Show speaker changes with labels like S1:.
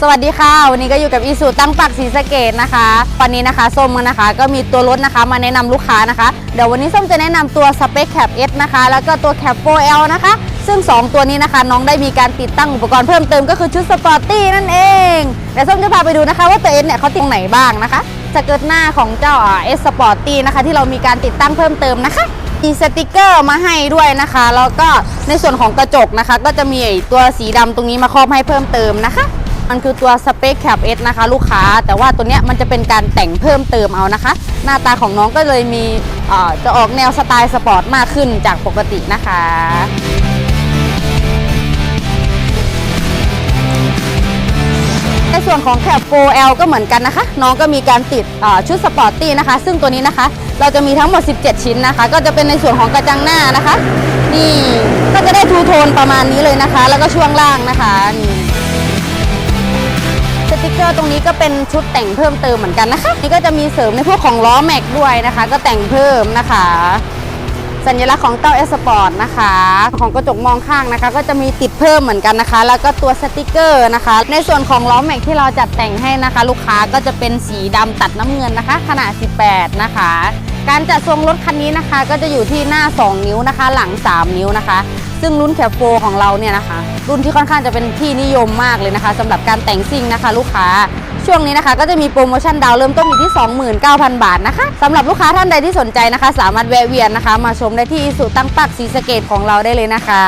S1: สวัสดีค่ะ วันนี้ก็อยู่กับอีสุตั้งปักศรีสะเกดนะคะวันนี้นะคะส้มนะคะ ก็มีตัวรถนะคะมาแนะนำลูกค้านะคะ เดี๋ยววันนี้ส้มจะแนะนำตัวสเปคแคป S นะคะ แล้วก็ตัวแคป 4L นะคะ ซึ่ง 2 ตัวนี้นะคะ น้องได้มีการติดตั้งอุปกรณ์เพิ่มเติมก็คือชุดสปอร์ตตี้นั่นเองเดี๋ยวส้มจะพาไปดูนะคะว่าตัว S เนี่ยเขาติดตรงไหนบ้างนะคะสเกิร์ตหน้าของเจ้าเอสสปอร์ตตี้นะคะ ที่เรามีการติดตั้งเพิ่มเติมนะคะมีสติกเกอร์มาให้ด้วยนะคะแล้วก็ในส่วนของกระจกนะคะ ก็จะมีตัวสีดำตรงนี้มาครอบให้เพิ่มเติมนะคะ มันคือตัวสเปคแคป S นะคะลูกค้า แต่ว่าตัวเนี้ยมันจะเป็นการแต่งเพิ่มเติมเอานะคะ หน้าตาของน้องก็เลยมีเอ่อจะออกแนวสไตล์สปอร์ตมากขึ้นจากปกตินะคะในส่วนของแคป 4L ก็เหมือนกันนะคะ น้องก็มีการติดเอ่อชุดสปอร์ตตี้นะคะ ซึ่งตัวนี้นะคะ เราจะมีทั้งหมด 17 ชิ้นนะคะ ก็จะเป็นในส่วนของกระจังหน้านะคะ นี่ก็จะได้ทูโทนประมาณนี้เลยนะคะ แล้วก็ช่วงล่างนะคะนี่ ติกเกอร์ตรงนี้ก็เป็นชุดแต่งเพิ่มเติมเหมือนกันนะคะ นี่ก็จะมีเสริมในพวกของล้อแม็กด้วยนะคะ ก็แต่งเพิ่มนะคะ สัญลักษณ์ของเต้าเอสปอร์ตนะคะ ของกระจกมองข้างนะคะ ก็จะมีติดเพิ่มเหมือนกันนะคะ แล้วก็ตัวสติกเกอร์นะคะ ในส่วนของล้อแม็กที่เราจัดแต่งให้นะคะ ลูกค้าก็จะเป็นสีดำตัดน้ำเงินนะคะ ขนาด 18 นะคะ การจัดทรงรถคันนี้นะคะ ก็จะอยู่ที่หน้า 2 นิ้วนะคะ หลัง 3 นิ้วนะคะ ซึ่งรุ่นแคปโฟของเราเนี่ยนะคะ รุ่นที่ค่อนข้างจะเป็นที่นิยมมากเลยนะคะสำหรับการแต่งซิ่งนะคะ ลูกค้าช่วงนี้นะคะก็จะมีโปรโมชั่นดาวน์เริ่มต้นอยู่ที่ 29,000 บาทนะคะสำหรับลูกค้าท่านใดที่สนใจนะคะ สามารถแวะเวียนนะคะ มาชมได้ที่สุตั้งปักสีสเกตของเราได้เลยนะคะ